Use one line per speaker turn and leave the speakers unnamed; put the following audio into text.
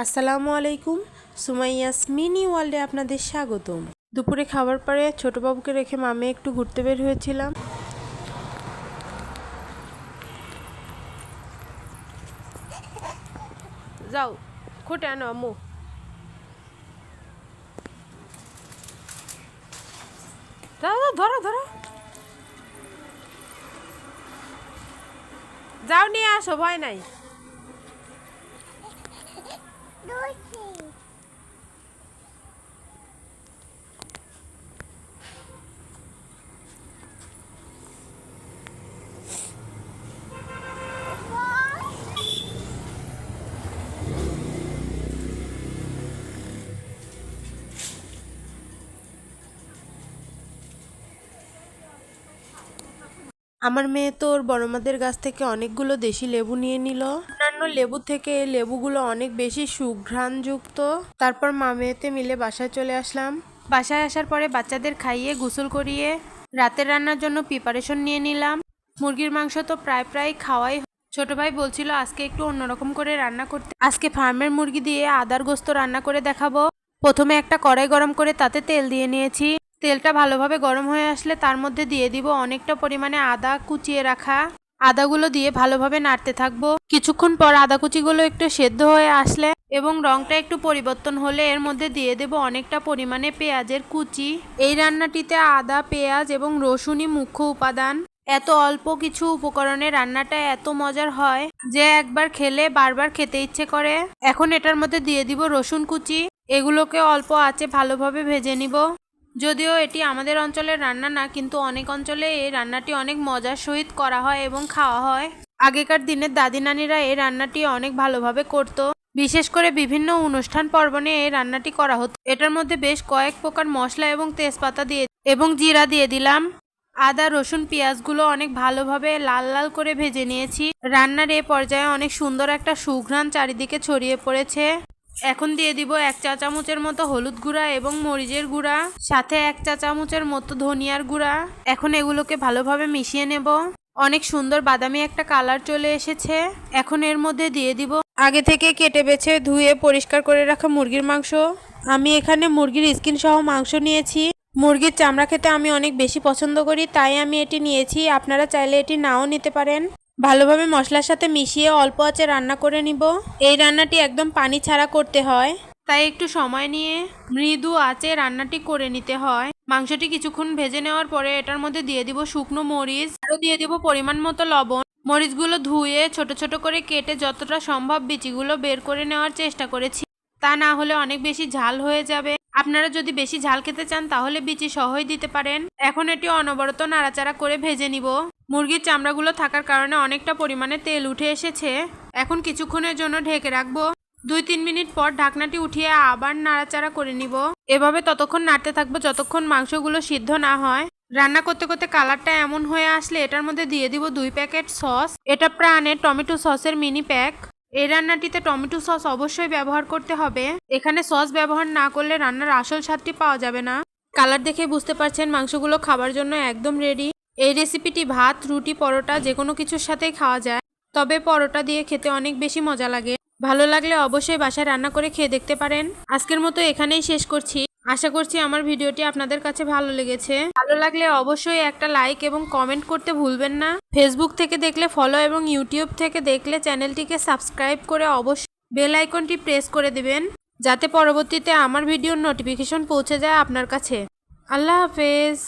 আসসালামু আলাইকুম। সুমাইয়াস মিনি ওয়ার্ল্ডে আপনাদের স্বাগতম। দুপুরে খাবার পরে ছোট বাবুকে রেখে মামে একটু ঘুরতে বের হয়েছিলাম। যাও, খুঁটে আনো আম্মু। ধরো ধরো। যাও, নিয়ে আসো, ভয় নাই। আমার মেয়ে তো ওর বড়মাদের গাছ থেকে অনেকগুলো দেশি লেবু নিয়ে নিল। অন্যান্য লেবু থেকে এই লেবুগুলো অনেক বেশি সুঘ্রাণযুক্ত। তারপর মা মেয়েতে মিলে বাসায় চলে আসলাম। বাসায় আসার পরে বাচ্চাদের খাইয়ে, গোসল করিয়ে, রাতের রান্নার জন্য প্রিপারেশন নিয়ে নিলাম। মুরগির মাংস তো প্রায় প্রায় খাওয়াই। ছোট ভাই বলছিল আজকে একটু অন্যরকম করে রান্না করতে আজকে ফার্মের মুরগি দিয়ে আদার গোস্ত রান্না করে দেখাবো। প্রথমে একটা কড়াই গরম করে তাতে তেল দিয়ে নিয়েছি। তেলটা ভালোভাবে গরম হয়ে আসলে তার মধ্যে দিয়ে দিব অনেকটা পরিমাণে আদা কুচিয়ে রাখা। আদাগুলো দিয়ে ভালোভাবে নাড়তে থাকব। কিছুক্ষণ পর আদা কুচিগুলো একটু সেদ্ধ হয়ে আসলে এবং রংটা একটু পরিবর্তন হলে এর মধ্যে দিয়ে দেব অনেকটা পরিমাণে পেঁয়াজের কুচি। এই রান্নাটিতে আদা, পেঁয়াজ এবং রসুনই মুখ্য উপাদান। এত অল্প কিছু উপকরণে রান্নাটা এত মজার হয় যে একবার খেলে বারবার খেতে ইচ্ছে করে। এখন এটার মধ্যে দিয়ে দিব রসুন কুচি। এগুলোকে অল্প আঁচে ভালোভাবে ভেজে নিব। যদিও এটি আমাদের অঞ্চলের রান্না না, কিন্তু অনেক অঞ্চলে এই রান্নাটি অনেক মজার সহিত করা হয় এবং খাওয়া হয়। আগেকার দিনের দাদি নানিরা এই রান্নাটি অনেক ভালোভাবে করত। বিশেষ করে বিভিন্ন অনুষ্ঠান পর্বণে এই রান্নাটি করা হতো। এটার মধ্যে বেশ কয়েক প্রকার মশলা এবং তেজপাতা দিয়ে এবং জিরা দিয়ে দিলাম। আদা, রসুন, পেঁয়াজগুলো অনেক ভালোভাবে লাল লাল করে ভেজে নিয়েছি। রান্নার এ পর্যায়ে অনেক সুন্দর একটা সুঘ্রাণ চারিদিকে ছড়িয়ে পড়েছে। এখন দিয়ে দিব এক চা চামচের মতো হলুদ গুঁড়া এবং মরিচের গুঁড়া, সাথে এক চা চামচের মতো ধনিয়ার গুঁড়া। এখন এগুলোকে ভালোভাবে মিশিয়ে নেব। অনেক সুন্দর বাদামি একটা কালার চলে এসেছে। এখন এর মধ্যে দিয়ে দিব আগে থেকে কেটে বেছে ধুয়ে পরিষ্কার করে রাখা মুরগির মাংস। আমি এখানে মুরগির স্কিন সহ মাংস নিয়েছি। মুরগির চামড়া খেতে আমি অনেক বেশি পছন্দ করি, তাই আমি এটি নিয়েছি। আপনারা চাইলে এটি নাও নিতে পারেন। ভালোভাবে মশলার সাথে মিশিয়ে অল্প আঁচে রান্না করে নিব। এই রান্নাটি একদম পানি ছাড়া করতে হয়। তাই একটু সময় নিয়ে মৃদু আঁচে রান্নাটি করে নিতে হয়। মাংসটি কিছুক্ষণ ভেজে নেওয়ার পরে এটার মধ্যে দিয়ে দিব শুকনো মরিচ। আরও দিয়ে দিব পরিমাণ মতো লবণ। মরিচগুলো ধুয়ে ছোট ছোট করে কেটে যতটা সম্ভব বিচিগুলো বের করে নেওয়ার চেষ্টা করেছি। তা না হলে অনেক বেশি ঝাল হয়ে যাবে। আপনারা যদি বেশি ঝাল খেতে চান তাহলে বিচি সহই দিতে পারেন। এখন এটি অনবরত নাড়াচাড়া করে ভেজে নিব। মুরগির চামড়াগুলো থাকার কারণে অনেকটা পরিমাণে তেল উঠে এসেছে। এখন কিছুক্ষণের জন্য ঢেকে রাখব। দুই তিন মিনিট পর ঢাকনাটি উঠিয়ে আবার নাড়াচাড়া করে নিব। এভাবে ততক্ষণ নাড়তে থাকব যতক্ষণ মাংসগুলো সিদ্ধ না হয়। রান্না করতে করতে কালারটা এমন হয়ে আসলে এটার মধ্যে দিয়ে দিব দুই প্যাকেট সস। এটা প্রাণের টমেটো সসের মিনি প্যাক। এই রান্নাটিতে টমেটো সস অবশ্যই ব্যবহার করতে হবে। এখানে সস ব্যবহার না করলে রান্নার আসল স্বাদটি পাওয়া যাবে না। কালার দেখে বুঝতে পারছেন মাংসগুলো খাবার জন্য একদম রেডি। এই রেসিপিটি ভাত, রুটি, পরোটা যে কোনো কিছুর সাথেই খাওয়া যায়। তবে পরোটা দিয়ে খেতে অনেক বেশি মজা লাগে। ভালো লাগলে অবশ্যই বাসায় রান্না করে খেয়ে দেখতে পারেন। আজকের মতো এখানেই শেষ করছি। আশা করছি আমার ভিডিওটি আপনাদের কাছে ভালো লেগেছে। ভালো লাগলে অবশ্যই একটা লাইক এবং কমেন্ট করতে ভুলবেন না। ফেসবুক থেকে দেখলে ফলো এবং ইউটিউব থেকে দেখলে চ্যানেলটিকে সাবস্ক্রাইব করে অবশ্যই বেল আইকনটি প্রেস করে দেবেন, যাতে পরবর্তীতে আমার ভিডিওর নোটিফিকেশন পৌঁছে যায় আপনার কাছে। আল্লাহ হাফেজ।